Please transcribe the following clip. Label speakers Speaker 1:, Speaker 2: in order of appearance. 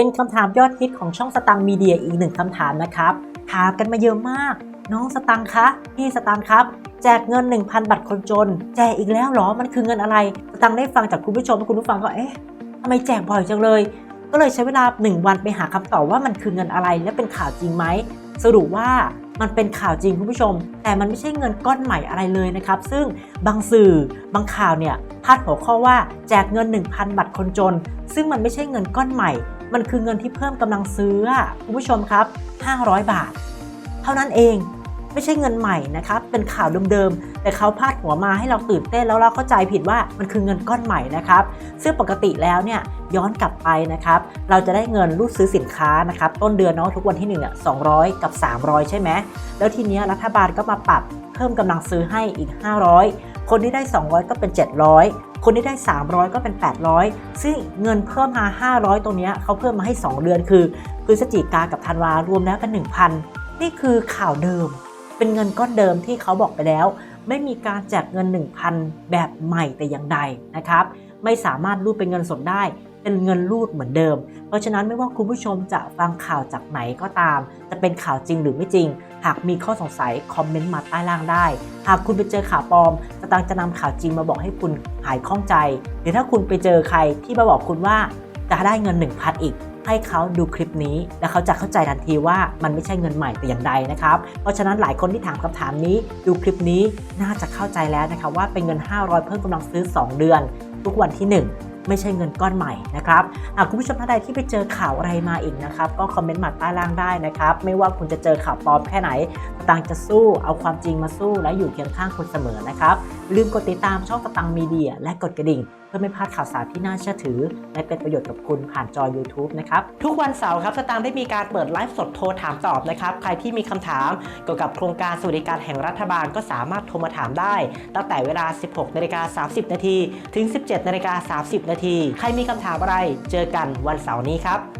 Speaker 1: เป็นคำถามยอดฮิตของช่องสตังค์มีเดียอีกหนึ่งคำถามนะครับ ถามกันมาเยอะมาก น้องสตังค์คะพี่สตังค์ครับ แจกเงิน 1,000บัตรคนจน แจกอีกแล้วเหรอ มันคือเงินอะไร สตังค์ได้ฟังจากคุณผู้ชมคุณผู้ฟังก็ เอ๊ะทำไมแจกบ่อยจังเลย ก็เลยใช้เวลา 1 วันไปหาคำตอบว่ามันคือเงินอะไร และเป็นข่าวจริงไหม สรุปว่ามันเป็นข่าวจริงคุณผู้ชม แต่มันไม่ใช่เงินก้อนใหม่อะไรเลยนะครับ ซึ่งบางสื่อบางข่าวเนี่ยพาดหัวข้อว่าแจกเงิน 1,000บัตรคนจน ซึ่งมันไม่ใช่เงินก้อนใหม่ มันคือเงินที่เพิ่มกำลังซื้อคุณผู้ชมครับ 500 บาท เท่านั้นเองไม่ใช่เงินใหม่นะครับเป็นข่าวเดิมๆ แต่เขาพาดหัวมาให้เราตื่นเต้นแล้วเราเข้าใจผิดว่ามันคือเงินก้อนใหม่นะครับ ซึ่งปกติแล้วเนี่ยย้อนกลับไปนะครับ เราจะได้เงินรูดซื้อสินค้านะครับต้นเดือนเนาะทุกวันที่1นึ่งอะ200กับ 300 ใช่ไหมแล้วทีเนี้ยรัฐบาลก็มาปรับเพิ่มกำลังซื้อให้อีก 500 คนที่ได้ 200 ก็เป็น 700 คนที่ได้ 300 ก็เป็น 800 ซึ่งเงินเพิ่มมา 500 ตรงเนี้ยเขาเพิ่มมาให้ 2 เดือนคือพฤศจิกากับธันวารวมแล้วเป็น 1,000 นี่คือข่าวเดิม เป็นเงินก้อนเดิมที่เขาบอกไปแล้ว ไม่มีการแจกเงิน 1,000 แบบใหม่แต่อย่างใดนะครับ ไม่สามารถรูปเป็นเงินสดได้ เป็นเงินรูดเหมือนเดิม เพราะฉะนั้นไม่ว่าคุณผู้ชมจะฟังข่าวจากไหนก็ตาม จะเป็นข่าวจริงหรือไม่จริง หากมีข้อสงสัยคอมเมนต์มาใต้ล่างได้ หากคุณไปเจอข่าวปลอมสตังค์จะนำข่าวจริงมาบอกให้คุณหายข้องใจ หรือถ้าคุณไปเจอใครที่มาบอกคุณว่าจะได้เงิน1,000อีกให้เขาดูคลิปนี้ แล้วเขาจะเข้าใจทันทีว่ามันไม่ใช่เงินใหม่แต่อย่างใดนะครับ เพราะฉะนั้นหลายคนที่ถามคำถามนี้ ดูคลิปนี้น่าจะเข้าใจแล้วนะคะว่าเป็นเงิน 500 เพิ่มกำลังซื้อ 2 เดือน ทุกวันที่ 1 ไม่ใช่เงินก้อนใหม่นะครับหากคุณผู้ชมท่านใดที่ไปเจอข่าวอะไรมาอีกนะครับ ก็คอมเมนต์มาใต้ล่างได้นะครับ ไม่ว่าคุณจะเจอข่าวปลอมแค่ไหนสตังจะสู้เอาความจริงมาสู้และอยู่เคียงข้างคุณเสมอนะครับ ลืมกดติดตามช่องตังมีเดีย และกดกระดิ่งเพื่อไม่พลาดข่าวสารที่น่าเชื่อถือ และเป็นประโยชน์กับคุณผ่านจอ YouTube นะครับ ทุกวันเสาร์ครับสตางค์ได้มีการเปิดไลฟ์สดโทรถามตอบนะครับ ใครที่มีคำถามเกี่ยวกับโครงการสวัสดิการแห่งรัฐบาลก็สามารถโทรมาถามได้ ตั้งแต่เวลา 16นาฬิกา30นาทีถึง 17นาฬิกา30นาทีใครมีคำถามอะไร เจอกันวันเสาร์นี้ครับ